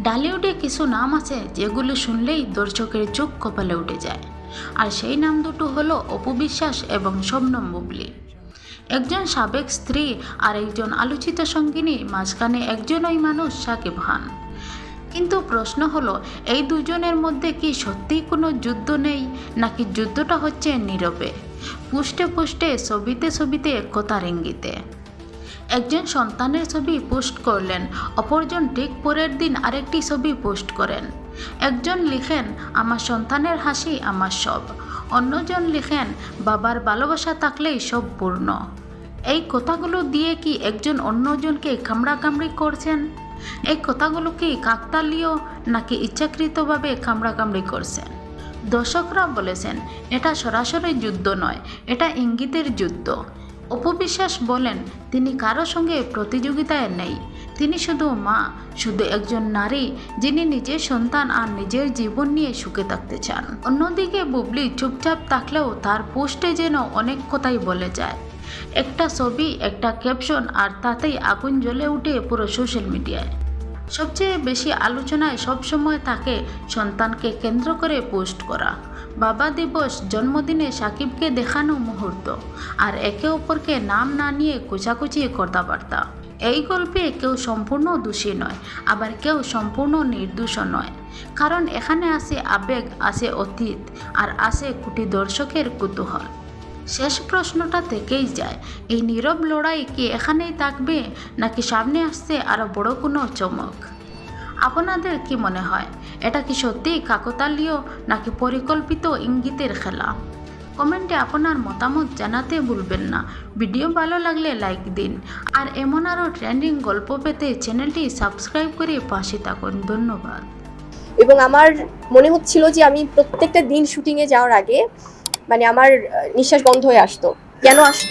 ডালিউডে কিছু নাম আছে যেগুলো শুনলেই দর্শকের চোখ কপালে উঠে যায়। আর সেই নাম দুটো হলো অপু বিশ্বাস এবং শবনম বুবলি। একজন সাবেক স্ত্রী আর একজন আলোচিত সঙ্গিনী, মাঝখানে একজনই মানুষ সাকিব খান। কিন্তু প্রশ্ন হলো, এই দুজনের মধ্যে কি সত্যিই কোনো যুদ্ধ নেই, নাকি যুদ্ধটা হচ্ছে নীরবে? পুষ্টে পুষ্টে, ছবিতে ছবিতে কথার ইঙ্গিতে। একজন সন্তানের ছবি পোস্ট করলেন, অপরজন ঠিক পরের দিন আরেকটি ছবি পোস্ট করেন। একজন লিখেন, আমার সন্তানের হাসি আমার সব। অন্যজন লিখেন, বাবার ভালোবাসা থাকলেই সব পূর্ণ। এই কথাগুলো দিয়ে কি একজন অন্যজনকে কামড়াকামড়ি করছেন? এই কথাগুলো কি কাকতালীয় নাকি ইচ্ছাকৃতভাবে কামড়াকামড়ি করছেন? দর্শকরা বলেছেন, এটা সরাসরি যুদ্ধ নয়, এটা ইঙ্গিতের যুদ্ধ। অপবিশ্বাস বলেন, তিনি কারও সঙ্গে প্রতিযোগিতায় নেই। তিনি শুধু মা, শুধু একজন নারী, যিনি নিজের সন্তান আর নিজের জীবন নিয়ে সুখে থাকতে চান। অন্যদিকে বুবলি চুপচাপ থাকলেও তার পোস্টে যেন অনেক কথাই বলে যায়। একটা ছবি, একটা ক্যাপশন আর তাতেই আগুন জ্বলে উঠে পুরো সোশ্যাল মিডিয়ায়। সবচেয়ে বেশি আলোচনায় সবসময় থাকে সন্তানকে কেন্দ্র করে পোস্ট করা। বাবা দিবস, জন্মদিনে সাকিবকে দেখানো মুহূর্ত আর একে অপরকে নাম না নিয়ে কুচাকুচি কথাবার্তা এই গল্পে কেউ সম্পূর্ণ দোষী নয়, আবার কেউ সম্পূর্ণ নির্দোষ নয়। কারণ এখানে আছে আবেগ আছে অতীত আর আছে কোটি দর্শকের কুতূহল। শেষ প্রশ্নটা থেকেই যায়। এই নীরব লড়াই কি এখানেই থাকবে, নাকি সামনে আসছে আরও বড় কোনো চমক? আপনাদের কি মনে হয়, এটা কি সত্যি কাকতালীয়, নাকি পরিকল্পিত ইঙ্গিতের খেলা? কমেন্টে আপনার মতামত জানাতে ভুলবেন না। ভিডিও ভালো লাগলে লাইক দিন। আর এমন আরও ট্রেন্ডিং গল্প পেতে চ্যানেলটি সাবস্ক্রাইব করে পাশে থাকুন। ধন্যবাদ। এবং আমার মনে হচ্ছিল যে আমি প্রত্যেকটা দিন শুটিংয়ে যাওয়ার আগে মানে আমার নিঃশ্বাস বন্ধ হয়ে আসতো। কেন আসতো?